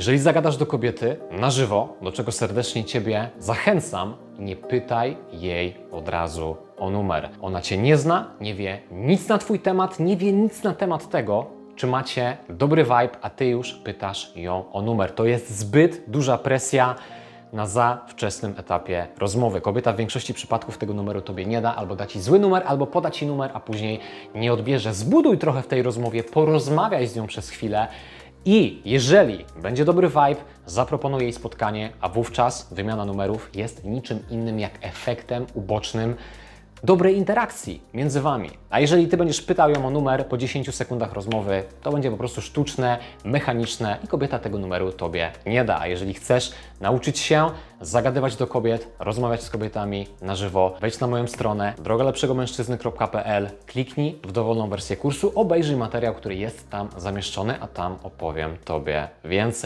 Jeżeli zagadasz do kobiety na żywo, do czego serdecznie Ciebie zachęcam, nie pytaj jej od razu o numer. Ona Cię nie zna, nie wie nic na Twój temat, nie wie nic na temat tego, czy macie dobry vibe, a Ty już pytasz ją o numer. To jest zbyt duża presja na za wczesnym etapie rozmowy. Kobieta w większości przypadków tego numeru Tobie nie da, albo da Ci zły numer, albo poda Ci numer, a później nie odbierze. Zbuduj trochę w tej rozmowie, porozmawiaj z nią przez chwilę i jeżeli będzie dobry vibe, zaproponuj jej spotkanie, a wówczas wymiana numerów jest niczym innym jak efektem ubocznym dobrej interakcji między Wami. A jeżeli Ty będziesz pytał ją o numer po 10 sekundach rozmowy, to będzie po prostu sztuczne, mechaniczne i kobieta tego numeru Tobie nie da. A jeżeli chcesz nauczyć się zagadywać do kobiet, rozmawiać z kobietami na żywo, wejdź na moją stronę drogalepszegomężczyzny.pl, kliknij w dowolną wersję kursu, obejrzyj materiał, który jest tam zamieszczony, a tam opowiem Tobie więcej.